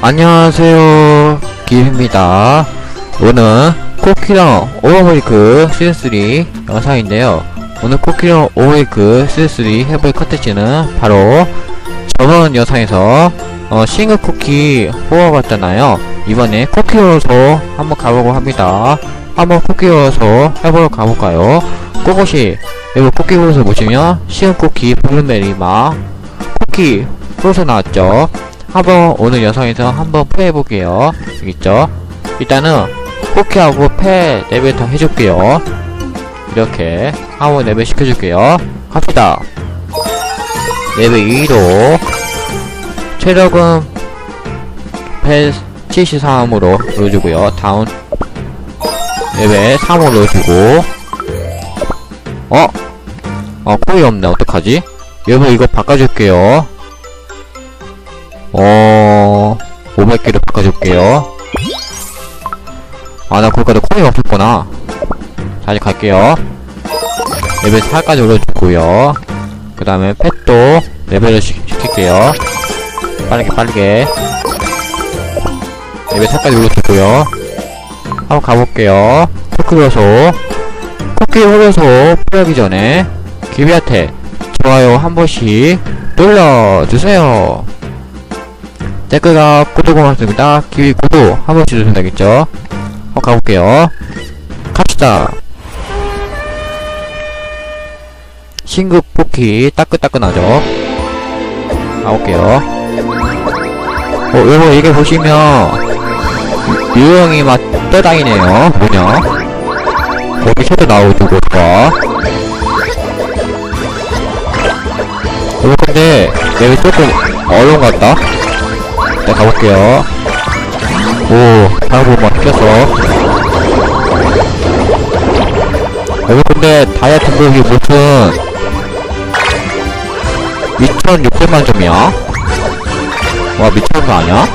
안녕하세요. 기입니다. 오늘 코키랑 오버브레이크 시즌3 영상인데요. 오늘 코키랑 오버브레이크 시즌3 해볼 컨텐츠는 바로 저번 영상에서 어, 싱글 쿠키 뽑아봤잖아요. 이번에 쿠키로서 한번 가보고 합니다. 한번 쿠키로서 해보러 가볼까요? 그것이 여기 쿠키로서 보시면 싱글 쿠키 블루베리 맛 쿠키 프로서 나왔죠 한번 오늘 영상에서 한번 플레이해볼게요. 알겠죠? 일단은 쿠키하고 패 레벨 다 해줄게요. 이렇게 한번 레벨 시켜줄게요. 갑시다. 레벨 2로 체력은 패 73으로 넣어주고요. 다운. 레벨 3으로 넣어주고. 어? 어 코이 없네. 어떡하지? 여러분 이거 바꿔줄게요 어... 500개를 바꿔줄게요. 아, 나 거기까지 코인이 없었구나. 다시 갈게요. 레벨 4까지 올려주고요. 그 다음에 펫도 레벨을 시, 시킬게요. 빠르게, 빠르게. 레벨 4까지 올려주고요. 한번 가볼게요. 토크 효소. 쿠키 효소 풀하기 전에 기비한테 좋아요 한 번씩 눌러주세요. 댓글과 구독 고맙습니다. 기위 구독 한 번씩 주시면 되겠죠? 한번 가볼게요. 갑시다. 신급 포키 따끈따끈하죠? 가볼게요. 어, 여러분 이게 보시면 유- 유형이 막 떠다니네요. 뭐냐? 여기 셔도 나오고 좋아. 여러분 근데 여기 조금 어려운 것 같다. 네, 가볼게요. 오, 다음 막 꼈어. 여기 근데 다이아 등급이 무슨 2600만 점이야? 와, 미쳤는 거 아니야?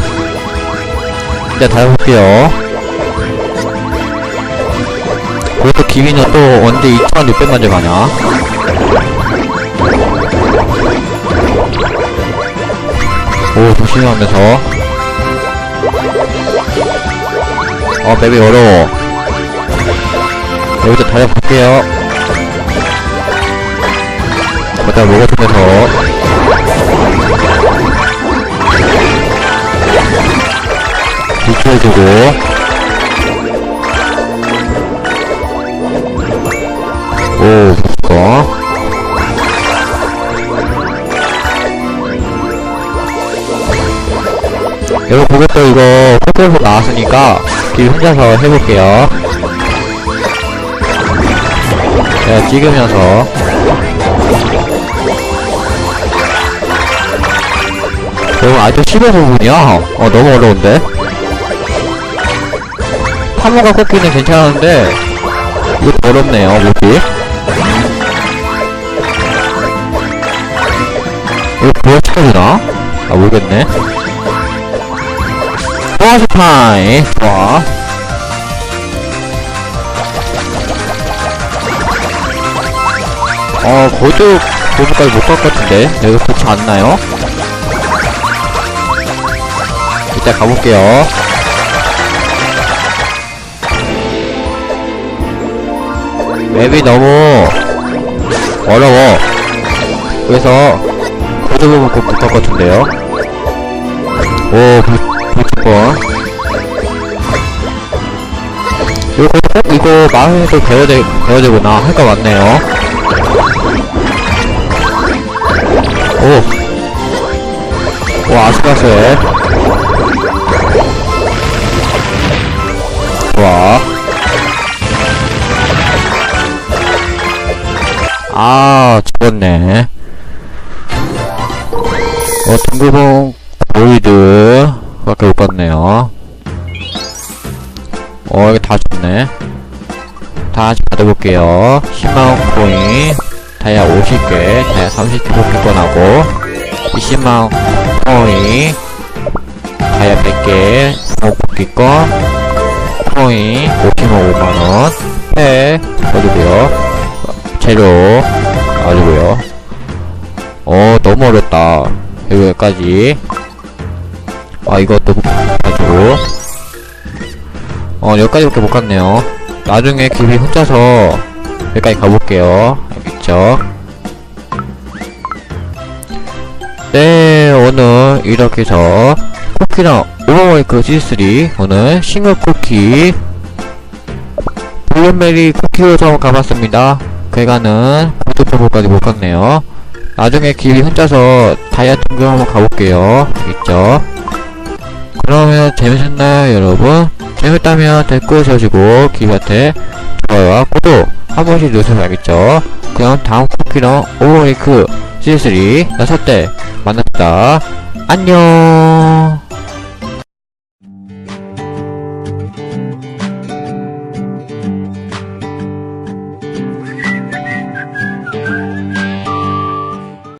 네, 다시 볼게요. 그래도 기위는 또 언제 2600만 점 하냐? 오 조심하면서. 어 맵이 어려워. 여기서 달려볼게요. 일단 먹어주면서. 비켜주고. 오 좋다 여러분 그것도 이거 코코에서 나왔으니까 길 혼자서 해볼게요. 제가 찍으면서. 여러분 아직도 15부분이야? 어 너무 어려운데? 파모가 꺾기는 괜찮은데 이거 어렵네요 뭐지 이거 보여쳐주나? 아 모르겠네 보아스 타임 좋아 어 거기도 부분까지 못 갈 것 같은데. 여기 그렇지 않나요? 이따 가볼게요. 맵이 너무 어려워. 그래서 거기 부분 꼭못갈 것 같은데요. 오 부, 부치권 이거 꼭 이거 마음에서 배워야 돼, 배워야 되구나. 할거 많네요. 오. 오, 아슬아슬해. 좋아. 아, 죽었네. 어, 등급은 보이드. 봤네요. 어, 이거 다 줬네. 다시 받아볼게요. 10만원 코인, 다이아 50개, 다이아 30개 복귀권하고, 20만원 코인, 다이아 100개, 복귀권, 코인, 50만 5만원, 회, 넣어주고요. 재료, 놔주고요. 어, 너무 어렵다. 여기까지. 아, 이것도 못 가지고. 어, 여기까지밖에 못 갔네요. 나중에 기비 혼자서 여기까지 가볼게요. 알겠죠? 네, 오늘 이렇게 해서 쿠키랑 오버웨이크 G3 오늘 싱글 쿠키 블루메리 쿠키로 처음 가봤습니다. 그간은 고토표보까지 못 갔네요. 나중에 길이 혼자서 다이아 통교 한번 가볼게요. 알겠죠? 그러면 재밌었나요, 여러분? 재밌다면 댓글 써주고 기한테 좋아요와 구독 한 번씩 누르셔서 알겠죠? 그럼 다음 쿠키랑 오버웨이크 C3 6대 만납시다. 안녕!